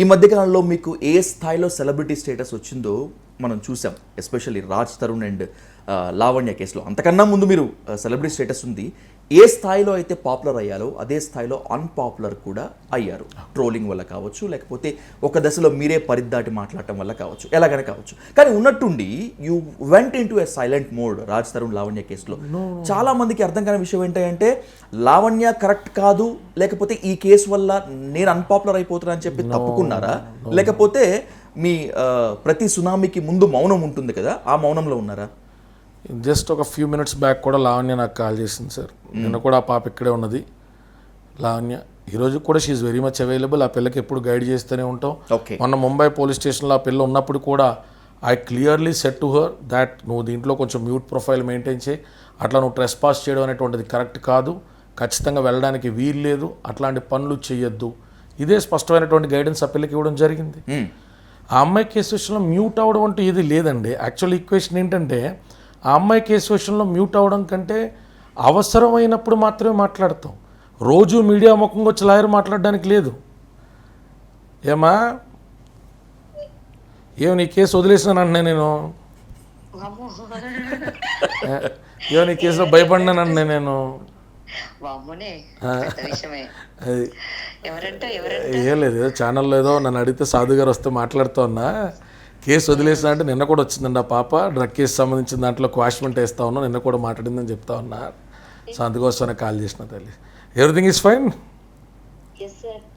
ఈ మధ్యకాలంలో మీకు ఏ స్థాయిలో సెలబ్రిటీ స్టేటస్ వచ్చిందో మనం చూసాం ఎస్పెషల్లీ రాజ్ తరుణ్ అండ్ లావణ్య కేసులో. అంతకన్నా ముందు మీరు సెలబ్రిటీ స్టేటస్ ఉంది. ఏ స్థాయిలో అయితే పాపులర్ అయ్యారో అదే స్థాయిలో అన్పాపులర్ కూడా అయ్యారు. ట్రోలింగ్ వల్ల కావచ్చు లేకపోతే ఒక దశలో మీరే పరిద్దాటి మాట్లాడటం వల్ల కావచ్చు ఎలాగైనా కావచ్చు. కానీ ఉన్నట్టుండి you went into a silent mode Raj Tarun Lavanya కేసులో. చాలా మందికి అర్థం కాని విషయం ఏంటంటే లావణ్య కరెక్ట్ కాదు లేకపోతే ఈ కేసు వల్ల నేను అన్పాపులర్ అయిపోతున్నా అని చెప్పి తప్పుకున్నారా? లేకపోతే మీ ప్రతి సునామీకి ముందు మౌనం ఉంటుంది కదా ఆ మౌనంలో ఉన్నారా? జస్ట్ ఒక ఫ్యూ మినిట్స్ బ్యాక్ కూడా లావణ్య నాకు కాల్ చేసింది సార్. నిన్న కూడా ఆ పాప ఇక్కడే ఉన్నది. లావణ్య ఈరోజు కూడా షీఈ్ వెరీ మచ్ అవైలబుల్ ఆ పిల్లకి ఎప్పుడు గైడ్ చేస్తూనే ఉంటాం. ఓకే మొన్న ముంబై పోలీస్ స్టేషన్లో ఆ పిల్ల ఉన్నప్పుడు కూడా I clearly said to her that నువ్వు దీంట్లో కొంచెం మ్యూట్ ప్రొఫైల్ మెయింటైన్ చేయి. అట్లా నువ్వు ట్రెస్ పాస్ చేయడం అనేటువంటిది కరెక్ట్ కాదు. ఖచ్చితంగా వెళ్ళడానికి వీలు లేదు. అట్లాంటి పనులు చేయొద్దు ఇదే స్పష్టమైనటువంటి గైడెన్స్ ఆ పిల్లకి ఇవ్వడం జరిగింది. ఆ అమ్మాయి కేసు విషయంలో మ్యూట్ అవ్వడం అంటూ ఇది లేదండి. యాక్చువల్ ఈక్వేషన్ ఏంటంటే ఆ అమ్మాయి కేసు విషయంలో మ్యూట్ అవ్వడం కంటే అవసరమైనప్పుడు మాత్రమే మాట్లాడతాం. రోజు మీడియా ముఖంగా వచ్చి లాయర్ మాట్లాడడానికి లేదు. ఏమా? ఏమో నీ కేసు వదిలేసినాను అంటే నేను? ఏమో నీ కేసులో నేను? అది. ఎవరంట ఎవరంట? ఏం లేదు ఏదో ఛానల్లో ఏదో నన్ను అడిగితే సాధు గారు వస్తే మాట్లాడుతూ ఉన్నా. కేసు వదిలేసిన అంటే నిన్న కూడా వచ్చిందండి ఆ పాప. డ్రగ్ కేసు సంబంధించిన దాంట్లో క్వాష్మెంట్ వేస్తా ఉన్నా నిన్న కూడా మాట్లాడిందని చెప్తా ఉన్నా. సో అందుకోసమే కాల్ చేసిన తల్లి. ఎవ్రీథింగ్ ఈజ్ ఫైన్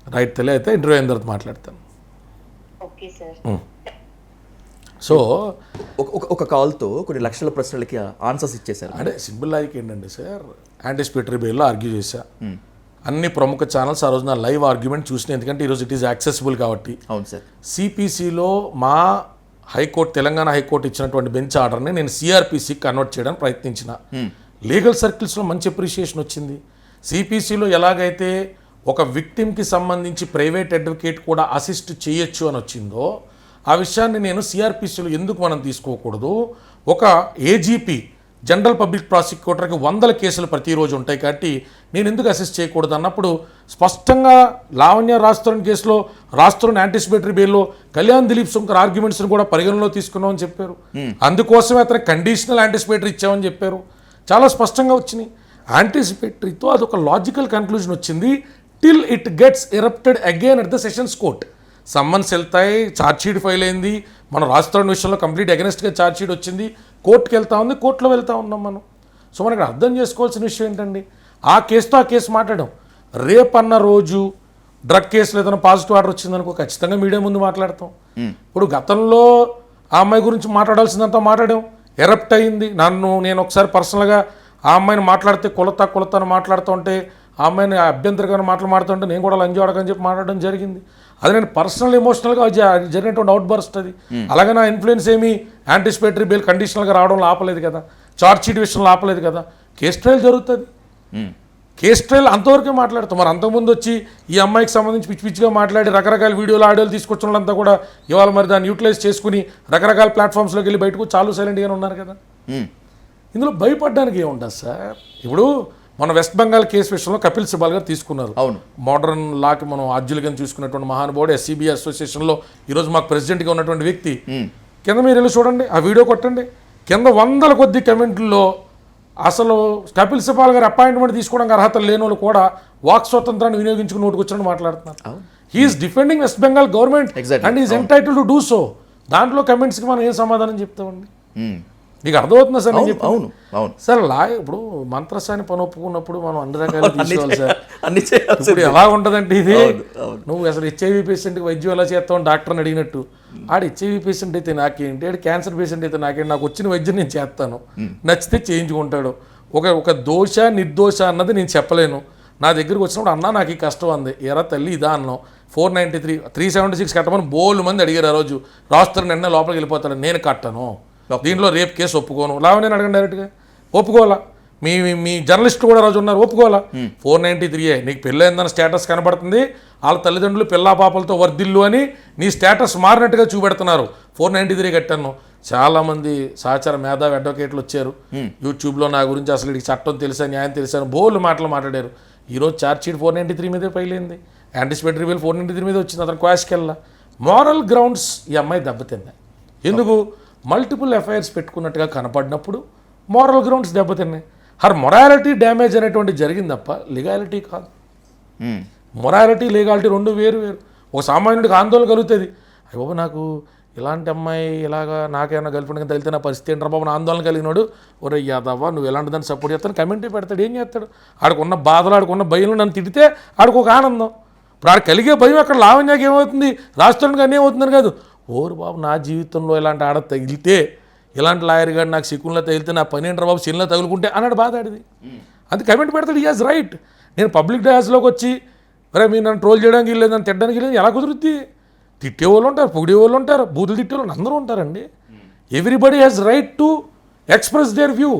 రైట్ తల్లి అయితే ఇంటర్వ్యూ అయిన తర్వాత మాట్లాడతాను. సో ఒక ఒక- ఒక కాల్తో కొన్ని లక్షల ప్రశ్నలకి ఆన్సర్స్ ఇచ్చేశారు. అంటే సింపుల్ లాజిక్ ఏంటంటే సార్ యాంటిసిపేటరీ బెయిల్లో ఆర్గ్యూ చేశా. అన్ని ప్రముఖ ఛానల్స్ ఆ రోజు నా లైవ్ ఆర్గ్యుమెంట్ చూసినాయి ఎందుకంటే ఈరోజు ఇట్ ఈస్ యాక్సెసిబుల్ కాబట్టి. అవును సార్ సిపిసిలో మా high court Telangana high court ఇచ్చినటువంటి బెంచ్ ఆర్డర్ని నేను సిఆర్పిసికి కన్వర్ట్ చేయడానికి ప్రయత్నించిన. లీగల్ సర్కిల్స్లో మంచి అప్రిషియేషన్ వచ్చింది. సిపిసిలో ఎలాగైతే ఒక విక్టిమ్కి సంబంధించి ప్రైవేట్ అడ్వకేట్ కూడా అసిస్ట్ చేయొచ్చు అని వచ్చిందో ఆ విషయాన్ని నేను సిఆర్పిసిలో ఎందుకు మనం తీసుకోకూడదు? ఒక ఏజీపీ జనరల్ పబ్లిక్ ప్రాసిక్యూటర్కి వందల కేసులు ప్రతిరోజు ఉంటాయి కాబట్టి నేను ఎందుకు అసిస్ట్ చేయకూడదు అన్నప్పుడు స్పష్టంగా లావణ్య రాస్తున్న కేసులో రాస్తున్న యాంటిసిపేటరీ బెయిల్లో కళ్యాణ్ దిలీప్ శంకర్ ఆర్గ్యుమెంట్స్ని కూడా పరిగణలో తీసుకున్నామని చెప్పారు. అందుకోసమే అతను కండిషనల్ యాంటిసిపేటరీ ఇచ్చామని చెప్పారు. చాలా స్పష్టంగా వచ్చినాయి. యాంటిసిపేటరీతో అదొక లాజికల్ కన్క్లూజన్ వచ్చింది. Till it gets erupted again at the sessions court summons వెళ్తాయి ఛార్జ్ షీట్ ఫైల్ అయింది. మనం రాస్తున్న విషయంలో కంప్లీట్ అగెనెస్ట్గా ఛార్జ్ షీట్ వచ్చింది. కోర్టుకి వెళ్తా ఉంది కోర్టులో వెళ్తా ఉన్నాం మనం. సో మనకి అర్థం చేసుకోవాల్సిన విషయం ఏంటండి? ఆ కేసుతో ఆ కేసు మాట్లాడడం రేపన్న రోజు డ్రగ్ కేసులో ఏదైనా పాజిటివ్ ఆర్డర్ వచ్చిందనుకో ఖచ్చితంగా మీడియా ముందు మాట్లాడతాం. ఇప్పుడు గతంలో ఆ అమ్మాయి గురించి మాట్లాడాల్సిందంతా మాట్లాడాం. ఎరప్ట్ అయింది. నన్ను నేను ఒకసారి పర్సనల్గా ఆ అమ్మాయిని మాట్లాడితే కొలత కొలత అని మాట్లాడుతూ ఉంటే అమ్మాయిని అభ్యంతరకరమైన మాటలు మాడుతుంటే నేను కూడా లంచ్ వాడకని చెప్పి మాట్లాడడం జరిగింది. అది నేను పర్సనల్ ఎమోషనల్గా జరిగినటువంటి అవుట్ బర్స్ట్ అది. అలాగే నా ఇన్ఫ్లుయెన్స్ ఏమి యాంటిసిపేటరీ బెయిల్ కండిషనల్గా రావడంలో ఆపలేదు కదా. చార్జ్ షీట్ విషయంలో ఆపలేదు కదా. కేసు ట్రయల్ జరుగుతుంది. కేసు ట్రయల్ అంతవరకే మాట్లాడతాం. మరి అంతకుముందు వచ్చి ఈ అమ్మాయికి సంబంధించి పిచ్చి పిచ్చిగా మాట్లాడి రకరకాల వీడియోలు ఆడియోలు తీసుకొచ్చిన వాళ్ళంతా కూడా ఇవాళ మరి దాన్ని యూటిలైజ్ చేసుకుని రకరకాల ప్లాట్ఫామ్స్లోకి వెళ్ళి బయటకు చాలు సైలెంట్గానే ఉన్నారు కదా. ఇందులో భయపడడానికి ఏముంటుంది సార్? ఇప్పుడు మన వెస్ట్ బెంగాల్ కేసు విషయంలో కపిల్ సిబాల్ గారు తీసుకున్నారు. అవును. మోడర్న్ లాకి మనం ఆర్జులుగా చూసుకున్నటువంటి మహానుభావుడు ఎస్సీబీ అసోసియేషన్లో ఈరోజు మాకు ప్రెసిడెంట్గా ఉన్నటువంటి వ్యక్తి. కింద మీరు వెళ్ళి చూడండి ఆ వీడియో కొట్టండి. కింద వందల కొద్ది కమెంట్లలో అసలు కపిల్ సిబాల్ గారి అపాయింట్మెంట్ తీసుకోవడానికి అర్హత లేని వాళ్ళు కూడా వాక్ స్వతంత్రాన్ని వినియోగించుకుని నోటుకు వచ్చినట్టు మాట్లాడుతున్నారు he is defending West Bengal government. And is entitle to do so దాంట్లో కమెంట్స్కి మనం ఏం సమాధానం చెప్తామండి? మీకు అర్థమవుతుందా సార్ నేను అవును? అవును సార్ లా ఇప్పుడు మంత్రసాని పని ఒప్పుకున్నప్పుడు మనం అన్ని రకాలు తీసుకోవాలి సార్. అన్ని ఇప్పుడు ఎలా ఉంటుందంటే ఇది. నువ్వు అసలు హెచ్ఐవి పేషెంట్కి వైద్యం ఎలా చేస్తావు డాక్టర్ని అడిగినట్టు. ఆడు హెచ్ఐవి పేషెంట్ అయితే నాకేంటి? ఆడు క్యాన్సర్ పేషెంట్ అయితే నాకేంటి? నాకు వచ్చిన వైద్యం నేను చేస్తాను. నచ్చితే చేయించుకుంటాడు. ఒక ఒక దోష నిర్దోష అన్నది నేను చెప్పలేను. నా దగ్గరికి వచ్చినప్పుడు అన్నా నాకు ఈ కష్టం అంది. ఎరా తల్లి ఇదా అన్నాం four ninety three three seventy six కట్టమని బోల్ మంది అడిగారు ఆ రోజు. రాస్తారు నిన్న లోపలికి వెళ్ళిపోతాడు. నేను కట్టను. దీంట్లో రేపు కేసు ఒప్పుకోను. లావణ్యని అడగండి డైరెక్ట్గా. ఒప్పుకోవాలా? మీ మీ- జర్నలిస్టులు కూడా రోజు ఉన్నారు. ఒప్పుకోవాలా? ఫోర్ నైంటీ త్రీ నీకు పెళ్ళైందన్న స్టేటస్ కనబడుతుంది. వాళ్ళ తల్లిదండ్రులు పిల్లా పాపలతో వర్ధిల్లు అని నీ స్టేటస్ మారినట్టుగా చూపెడుతున్నారు. ఫోర్ నైంటీ త్రీ కట్టాను. చాలామంది సహచార మేధావి అడ్వకేట్లు వచ్చారు. యూట్యూబ్లో నా గురించి అసలు ఈ చట్టం తెలుసా న్యాయం తెలుసా అని బోళ్ళు మాటలు మాట్లాడారు. ఈరోజు charge sheet four ninety three మీదే పైలేంది anticipatory bail four ninety three మీద వచ్చింది. అతను క్వాష్కి వెళ్ళా మారల్ గ్రౌండ్స్ ఈ అమ్మాయి దెబ్బతిన్నాయి. ఎందుకు? మల్టిపుల్ ఎఫ్ఐఆర్స్ పెట్టుకున్నట్టుగా కనపడినప్పుడు మారల్ గ్రౌండ్స్ దెబ్బతిన్నాయి. హర్ మొరాలిటీ డ్యామేజ్ అనేటువంటి జరిగింది తప్ప లీగాలిటీ కాదు. మొరాలిటీ లీగాలిటీ రెండు వేరు వేరు. ఒక సామాన్యుడికి ఆందోళన కలుగుతుంది. అయ్య బాబు నాకు ఇలాంటి అమ్మాయి ఇలాగా నాకేమైనా గర్ల్ ఫ్రెండ్గా తెలితే నా పరిస్థితి ఏంట్రా బాబు ఆందోళన కలిగినాడు ఒరే యాదవ్వ నువ్వు ఎలాంటి దాన్ని సపోర్ట్ చేస్తాను కమెంటే పెడతాడు. ఏం చేస్తాడు? ఆడుకున్న బాధలు ఆడుకున్న భయం నన్ను తిడితే ఆడికి ఒక ఆనందం. ఇప్పుడు ఆడు కలిగే భయం అక్కడ లావణ్యాకి ఏమవుతుంది? రాష్ట్రానికి అన్నీ ఏమవుతుందని కాదు. ఓరు బాబు నా జీవితంలో ఇలాంటి ఆడ తగిలితే ఇలాంటి లాయర్ గారు నాకు సిక్కుల్లో తగిలితే నా పని ఏంట్రా బాబు సిన్లో తగులుకుంటే అన్నాడు బాధ ఆడిది అది కమెంట్ పెడతాడు ఈజ్ రైట్ నేను పబ్లిక్ డాన్స్లోకి వచ్చి అరే మీరు నన్ను ట్రోల్ చేయడానికి లేదు నన్ను తిట్టడానికి లేదు ఎలా కుదురుద్ది? తిట్టే వాళ్ళు ఉంటారు పొగిడే వాళ్ళు ఉంటారు బూతులు తిట్టే వాళ్ళు అందరూ ఉంటారండి. Everybody has right to express their view.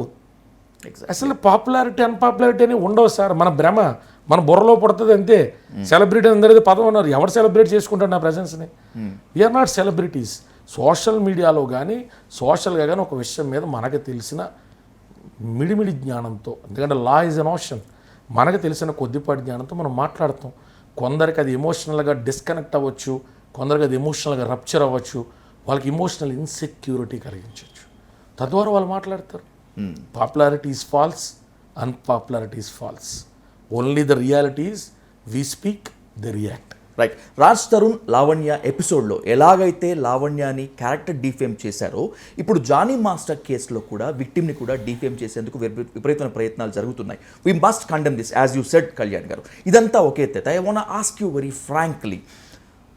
అసలు పాపులారిటీ అన్పాపులారిటీ అని ఉండవు సార్ మన భ్రమ. మన బుర్రలో పుడుతుంది అంతే. సెలబ్రిటీ అందరిది పదం ఉన్నారు ఎవరు సెలబ్రేట్ చేసుకుంటారు నా ప్రజెన్స్ని we're not celebrities social media కానీ సోషల్గా కానీ ఒక విషయం మీద మనకు తెలిసిన మిడిమిడి జ్ఞానంతో ఎందుకంటే లా ఈజ్ అన్ ఆప్షన్ మనకు తెలిసిన కొద్దిపాటి జ్ఞానంతో మనం మాట్లాడతాం. కొందరికి అది ఎమోషనల్గా డిస్కనెక్ట్ అవ్వచ్చు కొందరికి అది ఎమోషనల్గా రప్చర్ అవ్వచ్చు వాళ్ళకి ఎమోషనల్ ఇన్సెక్యూరిటీ కలిగించవచ్చు. తద్వారా వాళ్ళు మాట్లాడతారు. Popularity is false unpopularity is false only the realities we speak the react right Raj Tarun Lavanya ఎపిసోడ్లో ఎలాగైతే లావణ్యాని క్యారెక్టర్ డిఫేమ్ చేశారో ఇప్పుడు జానీ మాస్టర్ కేసులో కూడా విక్టిమ్ని కూడా డిఫేమ్ చేసేందుకు విపరీ- విపరీతమైన ప్రయత్నాలు జరుగుతున్నాయి. We must condemn this as you said Kalyan garu. ఇదంతా ఒకే ఎత్తైతే I want ask you very frankly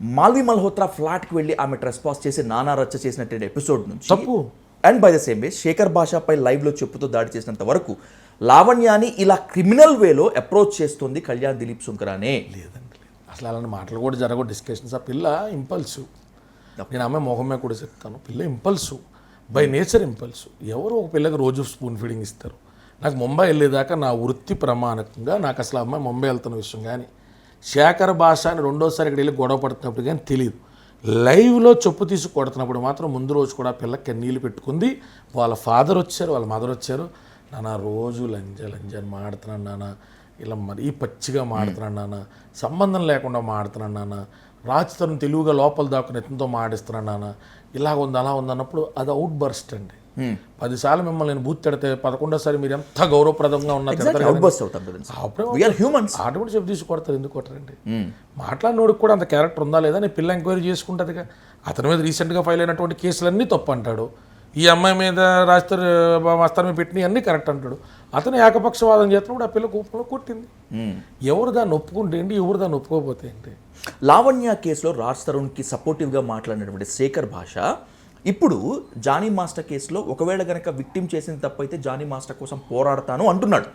Malvi Malhotra ఫ్లాట్కి వెళ్ళి ఆమె రెస్పాన్స్ చేసి నానా రచ్చ చేసినటువంటి ఎపిసోడ్ నుంచి తప్పు. And by the same way Shekhar భాషపై లైవ్లో చెప్పుతూ దాడి చేసినంత వరకు లావణ్యాని ఇలా క్రిమినల్ వేలో అప్రోచ్ చేస్తుంది కళ్యాణ్ దిలీప్ సుంకరానే లేదండి లేదు. అసలు అలాంటి మాటలు కూడా జరగవు. డిస్కషన్స్. ఆ పిల్ల ఇంపల్సివ్ నేను అమ్మాయి మొహమే కూడా చెప్తాను. పిల్ల ఇంపల్సివ్ బై నేచర్ ఇంపల్సివ్ ఎవరు ఒక పిల్లకి రోజు స్పూన్ ఫీడింగ్ ఇస్తారు. నాకు ముంబై వెళ్ళేదాకా నా వృత్తి ప్రమాణకంగా నాకు అసలు అమ్మాయి ముంబై వెళ్తున్న విషయం కానీ శేఖర్ భాష అని రెండోసారి ఇక్కడ వెళ్ళి గొడవ పడుతున్నప్పుడు కానీ తెలియదు లైవ్లో చెప్పు తీసి కొడుతున్నప్పుడు మాత్రం ముందు రోజు కూడా ఆ పిల్ల కన్నీళ్ళు పెట్టుకుంది. వాళ్ళ ఫాదర్ వచ్చారు వాళ్ళ మదర్ వచ్చారు. నాన్న రోజు లంజ లంజ అని మాడుతున్నాను నాన్న ఇలా మరీ పచ్చిగా మాడుతున్నాను నాన్న సంబంధం లేకుండా మాడుతున్నాను నాన్న రాజతను తెలుగుగా లోపల దాక్కుని ఎత్తంతో మాడిస్తున్నాను నాన్న ఇలా ఉంది అలా ఉంది అన్నప్పుడు అది అవుట్ బర్స్ట్ అండి. పదిసార్లు మిమ్మల్ని నేను బూత్ తిడితే పదకొండోసారి మీరు ఎంత గౌరవప్రదంగా ఉన్నా తిడతారు అవుట్ బస్ట్ అవుతాం కదా అప్పుడే వీఆర్ హ్యూమన్స్ ఆటోమేటిక్ చెప్పి తీసి కొడతారు ఎందుకు కొట్టరండి? మాట్లాడినోడికి కూడా అంత క్యారెక్టర్ ఉందా లేదా? నేను పిల్ల ఎంక్వైరీ చేసుకుంటుందిగా. అతని మీద రీసెంట్గా ఫైల్ అయినటువంటి కేసులన్నీ తప్పు అంటాడు. ఈ అమ్మాయి మీద రాస్తారు వస్తారు మీద పెట్టినవి అన్నీ కరెక్ట్ అంటాడు. అతను ఏకపక్షవాదం చేస్తున్నప్పుడు ఆ పిల్ల కూపంలో కొట్టింది. ఎవరు దాన్ని ఒప్పుకుంటే ఏంటి? ఎవరు దాన్ని ఒప్పుకోకపోతే ఏంటి? లావణ్య కేసులో రాజ్ తరుణ్కి సపోర్టివ్గా మాట్లాడినటువంటి శేఖర్ భాష ఇప్పుడు జానీ మాస్టర్ కేసులో ఒకవేళ గనక విక్టిమ్ చేసిన తప్పైతే జానీ మాస్టర్ కోసం పోరాడతాను అంటున్నాడు.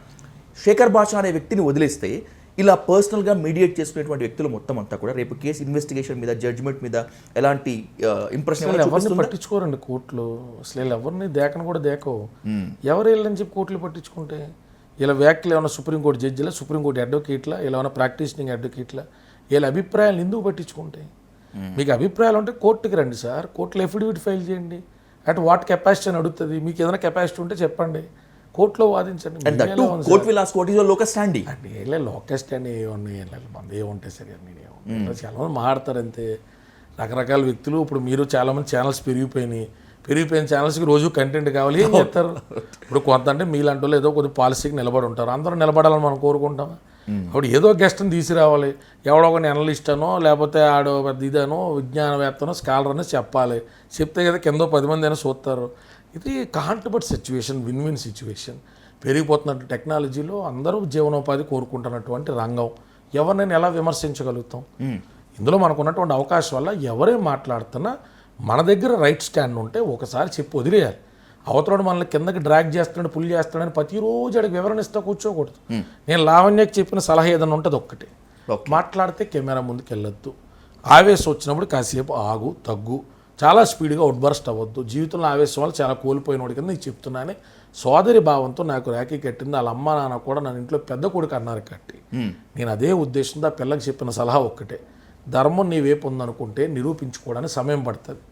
శేఖర్ భాష అనే వ్యక్తిని వదిలేస్తే ఇలా పర్సనల్గా మీడియేట్ చేసుకునేటువంటి వ్యక్తులు మొత్తం అంతా కూడా రేపు కేసు ఇన్వెస్టిగేషన్ మీద జడ్జ్మెంట్ మీద ఎలాంటి ఇంప్రెషన్ ఎవరిని పట్టించుకోరండి కోర్టులు? అసలు ఎవరిని దేకను కూడా దేకవు. ఎవరు వెళ్ళని చెప్పి కోర్టులు పట్టించుకుంటే? ఇలా వ్యాఖ్యలు ఏమైనా సుప్రీంకోర్టు జడ్జిలా సుప్రీంకోర్టు అడ్వకేట్లా ఇలా ఏమైనా ప్రాక్టీషనింగ్ అడ్వకేట్లా వీళ్ళ అభిప్రాయాలు ఎందుకు పట్టించుకుంటాయి మీకు అభిప్రాయాలు ఉంటే కోర్టుకి రండి సార్. కోర్టులో ఎఫిడవిట్ ఫైల్ చేయండి. అట్ వాట్ కెపాసిటీ అని అడుగుతుంది. మీకు ఏదైనా కెపాసిటీ ఉంటే చెప్పండి. కోర్టులో వాదించండి. అండ్ దట్ ఉంది court will is locus standing అంటే ఏలే ఏం మంది ఏముంటాయి సరే? అన్ని ఏముంటాయి? చాలా మంది మాట్లాడతారు అంతే. రకరకాల వ్యక్తులు ఇప్పుడు మీరు చాలా మంది ఛానల్స్ పెరిగిపోయినాయి. పెరిగిపోయిన ఛానల్స్కి రోజు కంటెంట్ కావాలి. ఏం చేస్తారు? ఇప్పుడు కొంత అంటే మీలాంటి వాళ్ళు ఏదో కొద్ది పాలసీకి నిలబడి ఉంటారు. అందరూ నిలబడాలని మనం కోరుకుంటాం అప్పుడు ఏదో గెస్ట్ని తీసుకురావాలి. ఎవడో ఒక అనలిస్ట్ అనో లేకపోతే ఆడో పెద్ద ఇదనో విజ్ఞానవేత్తనో స్కాలర్ అనో చెప్పాలి. చెప్తే కదా కింద పది మంది అయినా చూస్తారు. ఇది can't but situation win win situation. పెరిగిపోతున్న టెక్నాలజీలో అందరూ జీవనోపాధి కోరుకుంటున్నటువంటి రంగం. ఎవరినైనా ఎలా విమర్శించగలుగుతాం? ఇందులో మనకు ఉన్నటువంటి అవకాశం వల్ల ఎవరే మాట్లాడుతున్నా మన దగ్గర రైట్ స్టాండ్ ఉంటే ఒకసారి చెప్పి వదిలేయాలి. అవతలడు మనల్ని కిందకి డ్రాగ్ చేస్తున్నాడు పుల్ చేస్తున్నాడని ప్రతిరోజు అడిగి వివరణ ఇస్తా కూర్చోకూడదు. నేను లావణ్యకి చెప్పిన సలహా ఏదైనా ఉంటుంది ఒక్కటే మాట్లాడితే కెమెరా ముందుకు వెళ్ళొద్దు ఆవేశం వచ్చినప్పుడు కాసేపు ఆగు తగ్గు. చాలా స్పీడ్గా అవుట్బర్స్ట్ అవ్వద్దు. జీవితంలో ఆవేశం వల్ల చాలా కోల్పోయినోడి కింద నీకు చెప్తున్నానే సోదరి భావంతో నాకు ర్యాకీ కట్టింది వాళ్ళ అమ్మ నాన్న కూడా నన్ను ఇంట్లో పెద్ద కొడుకు అన్నారు కట్టి. నేను అదే ఉద్దేశంతో ఆ పిల్లకి చెప్పిన సలహా ఒక్కటే. ధర్మం నీ వైపు ఉందనుకుంటే నిరూపించుకోవడానికి సమయం పడుతుంది.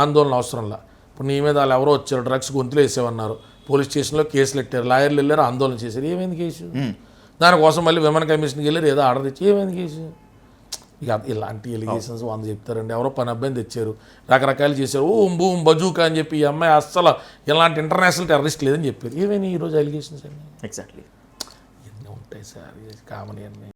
ఆందోళన అవసరంలా ఇప్పుడు నీ మీద వాళ్ళు ఎవరో వచ్చారు డ్రగ్స్ గొంతులు వేసేవన్నారు. పోలీస్ స్టేషన్లో కేసులు పెట్టారు లాయర్లు వెళ్ళారు ఆందోళన చేశారు. ఏమైంది కేసు? దానికోసం మళ్ళీ విమన్ కమిషన్కి వెళ్ళారు ఏదో ఆర్డర్ తెచ్చి ఏమైంది కేసు? ఇక ఇలాంటి ఎలిగేషన్స్ వంద చెప్తారండి. ఎవరో పని అబ్బాయిని తెచ్చారు. రకరకాలు చేశారు. ఓ బూమ్ బజూకా అని చెప్పి ఈ అమ్మాయి అస్సలు ఇలాంటి ఇంటర్నేషనల్ టెర్రరిస్ట్ లేదని చెప్పారు ఏమైనా ఈరోజు ఎలిగేషన్స్ అన్నీ ఎగ్జాక్ట్లీ ఎన్ని ఉంటాయి సార్? కామన్ అన్నీ